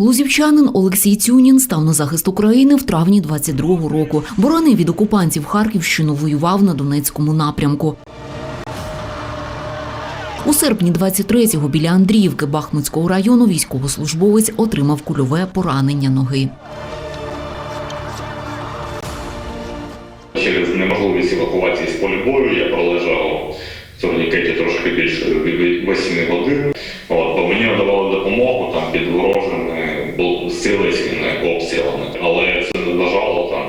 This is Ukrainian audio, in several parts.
Лузівчанин Олексій Цюнін став на захист України в травні 22-го року. Боронив від окупантів Харківщину, воював на Донецькому напрямку. У серпні 23-го біля Андріївки Бахмутського району військовослужбовець отримав кульове поранення ноги. Через неможливість евакуації з поля бою я пролежав в турнікеті трошки більше 8 годин. Стрілецькими обстрілами. Але це не бажало там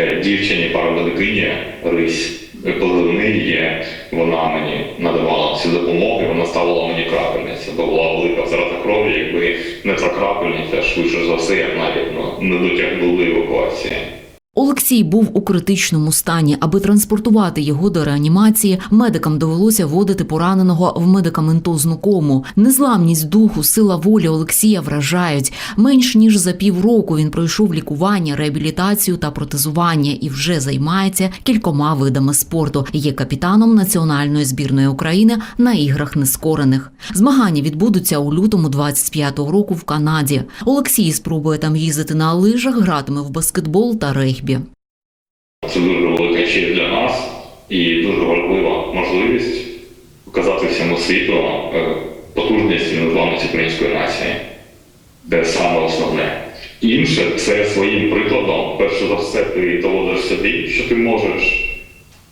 е, дівчині парамедикині Рись. Позивний є, вона мені надавала всі допомоги, вона ставила мені крапельницю, бо була велика втрата крові, якби не та крапельниця, швидше за все, я навіть ну, не дотягнули до евакуації. Олексій був у критичному стані. Аби транспортувати його до реанімації, медикам довелося вводити пораненого в медикаментозну кому. Незламність духу, сила волі Олексія вражають. Менш ніж за півроку він пройшов лікування, реабілітацію та протезування і вже займається кількома видами спорту. Є капітаном національної збірної України на іграх нескорених. Змагання відбудуться у лютому 25-го року в Канаді. Олексій спробує там їздити на лижах, гратиме в баскетбол та регбі. Це дуже велика честь для нас і дуже важлива можливість показати всьому світу е, потужність і незламність української нації, де саме основне. Інше це своїм прикладом, перш за все, ти доводиш собі, що ти можеш.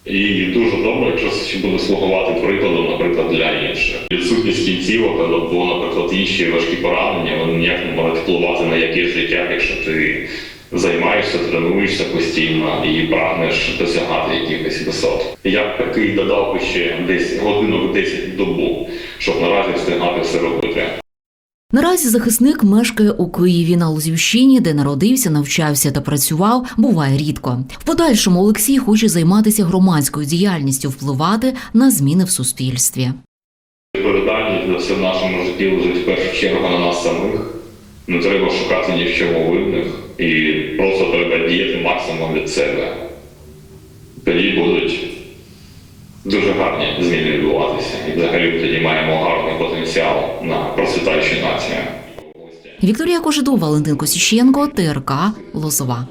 І дуже добре, якщо це буде слугувати прикладом, наприклад, для інших. Відсутність кінцівок або, наприклад, інші важкі поранення, вони ніяк не можуть впливати на якесь життя, якщо ти займаєшся, тренуєшся постійно і прагнеш досягати якихось висот. Я б такий додав би ще десь годинок 10 добу, щоб наразі встигати все робити. Наразі захисник мешкає у Києві на Лозівщині, де народився, навчався та працював, буває рідко. В подальшому Олексій хоче займатися громадською діяльністю, впливати на зміни в суспільстві. Відповідальність за все в нашому житті лежить в першу чергу на нас самих. Не треба шукати ні в чому винних і просто треба діяти максимум від себе. Тоді будуть дуже гарні зміни відбуватися. І взагалі тоді маємо гарний потенціал на процвітаючу націю. Вікторія Кожедов, Валентин Косіщенко, ТРК Лозова.